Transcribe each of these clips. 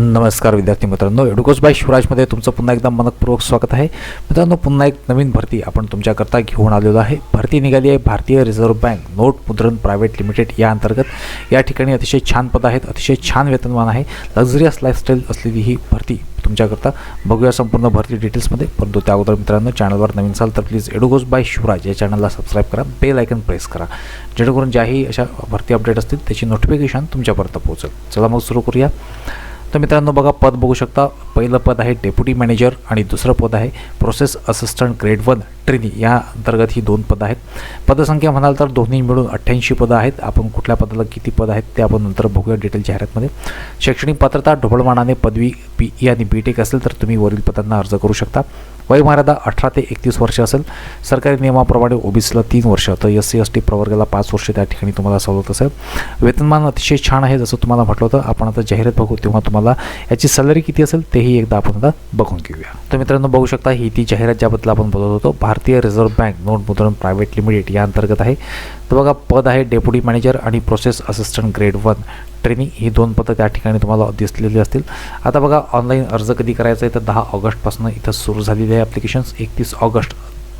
नमस्कार विद्यार्थी मित्रांनो एडुकोस बाय शिवराजमध्ये तुमचं पुन्हा एकदा मनपूर्वक स्वागत आहे. मित्रांनो पुन्हा एक नवीन भरती आपण तुमच्याकरता घेऊन आलेलो आहे. भरती निघाली आहे Bharatiya reserve bank note Mudran private limited या अंतर्गत. या ठिकाणी अतिशय छान पद आहेत अतिशय छान वेतनमान आहे. लक्झरियस लाईफस्टाईल असलेली ही भरती तुमच्याकरता. बघूया संपूर्ण भरती डिटेल्समध्ये परंतु त्या अगोदर मित्रांनो चॅनलवर नवीन असाल तर प्लीज एडुगोज बाय शिवराज या चॅनलला सबस्क्राईब करा. बेल आयकन प्रेस करा. जेणेकरून ज्याही अशा भरती अपडेट असतील त्याची नोटिफिकेशन तुमच्यापर्यंत पोहोचेल. चला मग सुरू करूया. तर मित्रांनो बघा पद बघू शकता. पहिलं पद आहे डेप्युटी मॅनेजर आणि दुसरं पद आहे process assistant grade one trainee या अंतर्गत ही दोन पदं आहेत. पदसंख्या म्हणाल तर दोन्ही मिळून अठ्ठ्याऐंशी पदं आहेत. आपण कुठल्या पदाला किती पदं आहेत ते आपण नंतर बघूया डिटेल जाहिरातमध्ये शैक्षणिक पात्रता ढोबळमानाने पदवी पी ई आणि बी टेक असेल तर तुम्ही वरील पदांना अर्ज करू शकता. वयमर्यादा अठरा ते एकतीस वर्ष असेल सरकारी नियमाप्रमाणे ओबीसीला तीन वर्ष. तर एस सी एस टी प्रवर्गाला पाच वर्ष त्या ठिकाणी तुम्हाला सवलत असेल. वेतनमान अतिशय छान आहे जसं तुम्हाला म्हटलं होतं. आपण आता जाहिरात बघू तेव्हा तुम्हाला याची सॅलरी किती असेल तेही एकदा आपण आता बघून घेऊया. तर मित्रांनो बघू शकता ही ती जाहिरात ज्याबद्दल आपण बोलत होतो Bharatiya reserve bank note Mudran private limited या अंतर्गत आहे. तर बघा पद आहे डेप्युटी मॅनेजर आणि process assistant grade one. Training ही दोन पदं त्या ठिकाणी तुम्हाला दिसलेली असतील. आता बघा ऑनलाईन अर्ज कधी करायचा आहे तर दहा ऑगस्टपासून इथं सुरू झालेली आहे. ॲप्लिकेशन्स एकतीस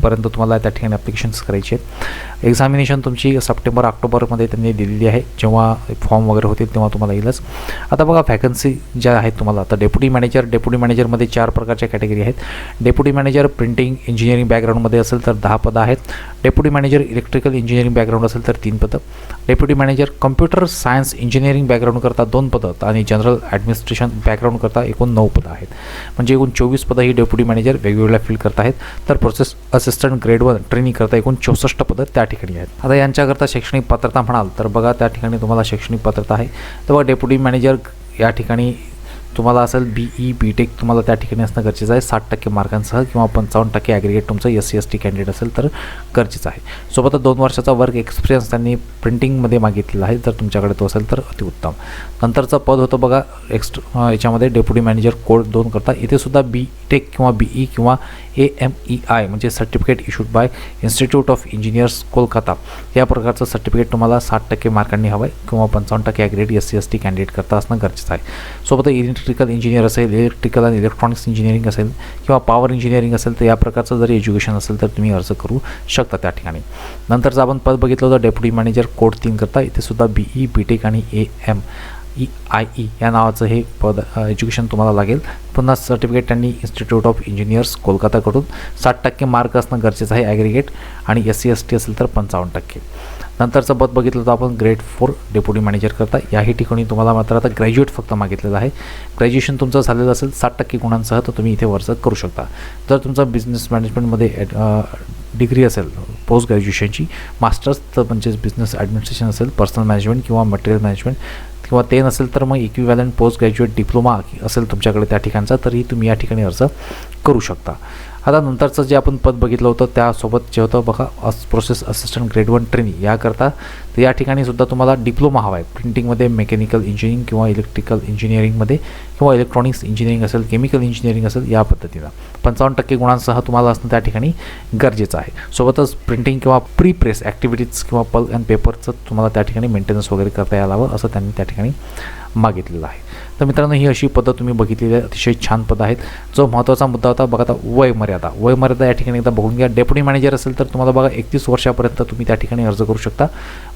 पर्यंत तुम्हाला त्या ठिकाणी ॲप्लिकेशन्स करायचे आहेत. एक्झामिनेशन तुमची सप्टेंबर ऑक्टोबरमध्ये त्यांनी दिलेली आहे. जेव्हा फॉर्म वगैरे होतील तेव्हा तुम्हाला येईलच. आता बघा वॅकन्सी ज्या आहेत तुम्हाला आता डेप्युटी मॅनेजर डेप्युटी मॅनेजरमध्ये चार प्रकारच्या कॅटेगरी आहेत. डेप्युटी मॅनेजर प्रिंटिंग इंजिनिअरिंग बॅकग्राऊंडमध्ये असेल तर दहा पदं आहेत. Deputy manager electrical engineering background असेल तर तीन पदं. Deputy manager computer science engineering background करता दोन पदं आणि जनरल ॲडमिनिस्ट्रेशन बॅकग्राऊंड करता एकूण नऊ पदं आहेत. म्हणजे एकूण चोवीस पदं ही डेप्युटी मॅनेजर वेगवेगळ्या फील्ड करत आहेत. तर process assistant grade one training करता एकूण चौसष्ट पदं त्या ठिकाणी आहेत. आता यांच्याकरता शैक्षणिक पात्रता म्हणाल तर बघा त्या ठिकाणी तुम्हाला शैक्षणिक पात्रता आहे. तर बघा डेप्युटी मॅनेजर या ठिकाणी तुम्हाला असेल बी ई बी टेक तुम्हाला त्या ठिकाणी असणं गरजेचं आहे. साठ टक्के मार्कांसह किंवा पंचावन्न टक्के ॲग्रिगेट तुमचं S C S T candidate असेल तर गरजेचं आहे. सोबतच दोन वर्षाचा वर्क एक्सपिरियन्स त्यांनी प्रिंटिंगमध्ये मागितलेला आहे जर तुमच्याकडे तो असेल तर अतिउत्तम नंतरचं पद होतं बघा एक्स्ट याच्यामध्ये डेप्युटी मॅनेजर कोड दोन करता. इथे सुद्धा बी टेक किंवा बी ई किंवा ए एम ई आय म्हणजे certificate issued by institute of engineers Kolkata. या प्रकारचं सर्टिफिकेट तुम्हाला साठ टक्के मार्कांनी हवं आहे किंवा पंचावन्न टक्के aggregate S C S T candidate करता असणं गरजेचं आहे. सोबत इलेक्ट्रिकल इंजिनियर असेल इलेक्ट्रिकल आणि इलेक्ट्रॉनिक्स इंजिनिअरिंग असेल किंवा पॉवर इंजिनिअरिंग असेल तर या प्रकारचं जर एज्युकेशन असेल तर तुम्ही अर्ज करू शकता त्या ठिकाणी. नंतरचं आपण पद बघितलं होतं डेप्युटी मॅनेजर कोड तीन करता. इथे सुद्धा बी ई बी टेक आणि A M E I E या नावाचं हे पद एज्युकेशन तुम्हाला लागेल. पुन्हा सर्टिफिकेट त्यांनी इन्स्टिट्यूट ऑफ इंजिनियर्स कोलकाताकडून. साठ टक्के मार्क असणं गरजेचं आहे ॲग्रिगेट आणि एस सी एस टी असेल तर पंचावन्न टक्के. नंतरचं पद बघितलं तर आपण ग्रेड फोर डेप्युटी मॅनेजर करता. याही ठिकाणी तुम्हाला मात्र आता ग्रॅज्युएट फक्त मागितलेलं आहे. ग्रॅज्युएशन तुमचं झालेलं असेल साठ टक्के गुणांसह तर तुम्ही इथे वर्ष करू शकता. जर तुमचा बिझनेस मॅनेजमेंटमध्ये डिग्री असेल पोस्ट ग्रॅज्युएशनची मास्टर्स तर म्हणजेच बिझनेस ॲडमिनिस्ट्रेशन असेल पर्सनल मॅनेजमेंट किंवा मटेरियल मॅनेजमेंट किंवा ते नसेल तर मग इक्विव्हॅलंट पोस्ट ग्रॅज्युएट डिप्लोमा असेल तुमच्याकडे त्या ठिकाणचा तरी तुम्ही या ठिकाणी अर्ज करू शकता. आता नंतरचं जे आपण पद बघितलं होतं त्यासोबत जे होतं बघा अस process assistant grade one training याकरता तर या ठिकाणी सुद्धा तुम्हाला डिप्लोमा हवा आहे. प्रिंटिंगमध्ये मेकॅनिकल इंजिनिअरिंग किंवा इलेक्ट्रिकल इंजिनिअरिंगमध्ये किंवा इलेक्ट्रॉनिक्स इंजिनिअरिंग असेल केमिकल इंजिनिअरिंग असेल या पद्धतीनं. पंचावन्न टक्के गुणांसह तुम्हाला असणं त्या ठिकाणी गरजेचं आहे. सोबतच प्रिंटिंग किंवा प्री प्रेस ॲक्टिव्हिटीज किंवा पल अँड पेपरचं तुम्हाला त्या ठिकाणी मेंटेनन्स वगैरे करता यायला हवं असं त्यांनी त्या ठिकाणी मागितलेलं आहे. तर मित्रांनो ही अशी पद्धत तुम्ही बघितलेली अतिशय छान पद आहेत. जो महत्त्वाचा मुद्दा होता बघा आता वय मर्यादा या ठिकाणी एकदा बघून घ्या. डेप्युटी मॅनेजर असेल तर तुम्हाला बघा एकतीस वर्षापर्यंत तुम्ही त्या ठिकाणी अर्ज करू शकता.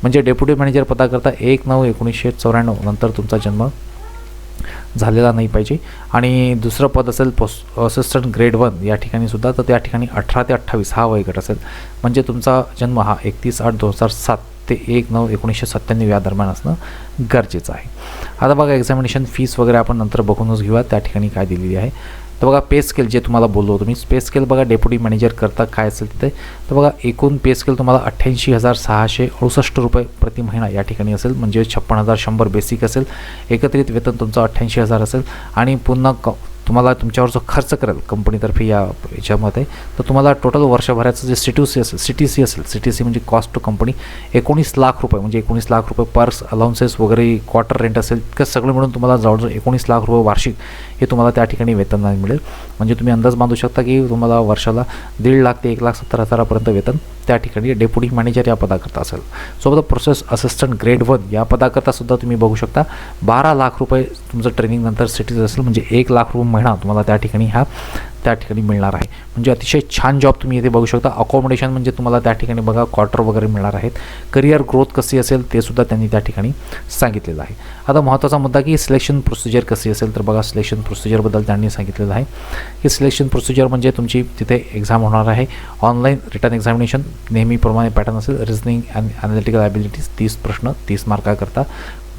म्हणजे डेप्युटी मॅनेजर पदाकरता एक नऊ एकोणीसशे चौऱ्याण्णव नंतर तुमचा जन्म झालेला नाही पाहिजे. आणि दुसरं पद असेल पोस असिस्टंट ग्रेड वन या ठिकाणी सुद्धा तर त्या ठिकाणी अठरा ते अठ्ठावीस हा वयगट असेल. म्हणजे तुमचा जन्म हा एकतीस आठ दोन हजार सात. ते एक नऊ एकोणीसशे सत्त्याण्णव या दरम्यान असणं गरजेचं आहे. आता बघा एक्झामिनेशन फीस वगैरे आपण नंतर बघूनच घेऊया. त्या ठिकाणी काय दिलेली आहे. तर बघा पे स्केल जे तुम्हाला बोललो तुम्ही पे स्केल बघा डेप्युटी मॅनेजर करता काय असेल तिथे. तर बघा एकूण पे स्केल तुम्हाला अठ्ठ्याऐंशी हजार सहाशे अडुसष्ट रुपये प्रति महिना या ठिकाणी असेल. म्हणजे छप्पन हजार शंभर बेसिक असेल. एकत्रित वेतन तुमचं अठ्ठ्याऐंशी हजार असेल. आणि पुन्हा क तुम्हाला तुमच्यावर जो खर्च करेल कंपनीतर्फे या याच्यामध्ये तर तुम्हाला टोटल वर्षभराचं जे सी टू सी असेल सी टी सी असेल सी टी सी म्हणजे कॉस्ट टू कंपनी एकोणीस लाख रुपये म्हणजे एकोणीस लाख रुपये पर्स अलाउन्सेस वगैरे क्वार्टर रेंट असेल इतकं सगळं मिळून तुम्हाला जवळजवळ एकोणीस लाख रुपये वार्षिक हे तुम्हाला त्या ठिकाणी वेतन मिळेल. म्हणजे तुम्ही अंदाज बांधू शकता की तुम्हाला वर्षाला दीड लाख ते एक लाख सत्तर हजारापर्यंत वेतन त्या ठिकाणी डेप्युटी मॅनेजर या पदाकरता असेल. सोबत प्रोसेस असिस्टंट ग्रेड वन या पदाकरता सुद्धा तुम्ही बघू शकता. बारा लाख रुपये तुमचं ट्रेनिंग नंतर सिटीज असेल म्हणजे एक लाख रुपये महिना तुम्हाला त्या ठिकाणी ह्या त्या ठिकाणी मिळणार आहे. म्हणजे अतिशय छान जॉब तुम्ही इथे बघू शकता. अकॉमोडेशन म्हणजे तुम्हाला त्या ठिकाणी बघा क्वार्टर वगैरे मिळणार आहेत. करिअर ग्रोथ कशी असेल ते सुद्धा त्यांनी त्या ठिकाणी सांगितलेलं आहे. आता महत्त्वाचा मुद्दा की सिलेक्शन प्रोसिजर कशी असेल तर बघा सिलेक्शन प्रोसिजरबद्दल त्यांनी सांगितलेलं आहे. की सिलेक्शन प्रोसिजर म्हणजे तुमची तिथे एक्झाम होणार आहे. ऑनलाईन रिटर्न एक्झामिनेशन नेहमीप्रमाणे पॅटर्न असेल. रिझनिंग अँड ॲनालिटिकल ॲबिलिटीज तीस प्रश्न तीस मार्काकरता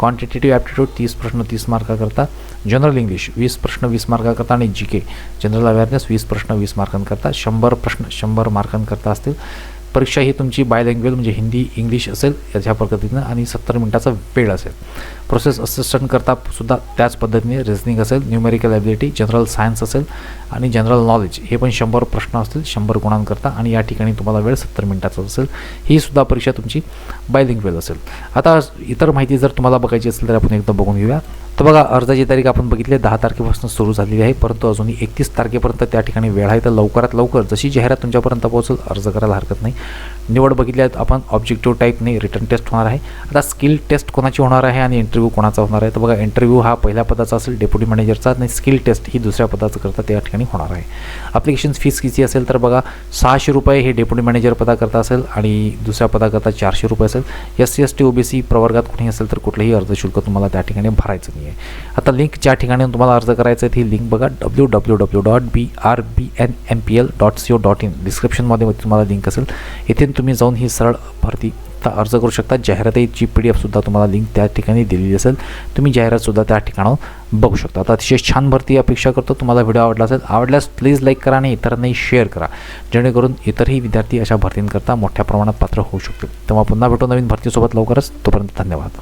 क्वांटिटेटिव्ह ॲप्टिट्यूड तीस प्रश्न तीस मार्काकरता जनरल इंग्लिश वीस प्रश्न वीस मार्काकरता आणि जी के जनरल अवेअरनेस वीस प्रश्न वीस मार्कांकरता शंभर प्रश्न शंभर मार्कांकरता असतील. परीक्षा ही तुमची बाय लँग्वेज म्हणजे हिंदी इंग्लिश असेल याच्या पद्धतीनं आणि सत्तर मिनटाचा वेळ असेल. प्रोसेस असिस्टंट करता सुद्धा त्याच पद्धतीने रिझनिंग असेल न्यूमेरिकल ॲबिलिटी जनरल सायन्स असेल आणि जनरल नॉलेज हे पण शंभर प्रश्न असतील शंभर गुणांकरता आणि या ठिकाणी तुम्हाला वेळ सत्तर मिनिटाचा असेल. ही सुद्धा परीक्षा तुमची बायलिंग्वेल असेल. आता इतर माहिती जर तुम्हाला बघायची असेल तर आपण एकदा बघून घेऊया. तर बघा अर्जाची तारीख आपण बघितली दहा तारखेपासून सुरू झालेली आहे. परंतु अजूनही एकतीस तारखेपर्यंत त्या ठिकाणी वेळ आहे. तर लवकरात लवकर जशी जाहिरात तुमच्यापर्यंत पोहोचेल अर्ज करायला हरकत नाही. निवड बघितली आहेत आपण ऑब्जेक्टिव्ह टाईपने रिटर्न टेस्ट होणार आहे. आता स्किल टेस्ट कोणाची होणार आहे आणि इंटरव्ह्यू कोणाचा होणार आहे? तर बघा इंटरव्ह्यू हा पहिल्या पदाचा असेल डेप्युटी मॅनेजरचा आणि स्किल टेस्ट ही दुसऱ्या पदाचं करता त्या ठिकाणी होणार आहे. ॲप्लिकेशन फीस किती असेल तर बघा सहाशे रुपये हे डेप्युटी मॅनेजर पदाकरता असेल आणि दुसऱ्या पदाकरता चारशे रुपये असेल. S C S T O B C प्रवर्गात कोणी असेल तर कुठलंही अर्ज शुल्क तुम्हाला त्या ठिकाणी भरायचं नाही आहे आता लिंक ज्या ठिकाणी तुम्हाला अर्ज करायचं आहे ती लिंक बघा W W W dot B R B N M P L dot C O dot in डिस्क्रिप्शनमध्ये तुम्हाला लिंक असेल. इथे तुम्ही जाऊन ही सरळ भरती अर्ज करू शकता. जाहिरातीची पी डी एफसुद्धा तुम्हाला लिंक त्या ठिकाणी दिलेली असेल तुम्ही जाहिरातसुद्धा त्या ठिकाणावर बघू शकता. आता अतिशय छान भरती अपेक्षा करतो. तुम्हाला व्हिडिओ आवडला असेल आवडल्यास प्लीज लाईक करा आणि इतरांनाही शेअर करा. जेणेकरून इतरही विद्यार्थी अशा भरतींकरता मोठ्या प्रमाणात पात्र होऊ शकतील. तेव्हा पुन्हा भेटू नवीन भरतीसोबत लवकरच. तोपर्यंत धन्यवाद.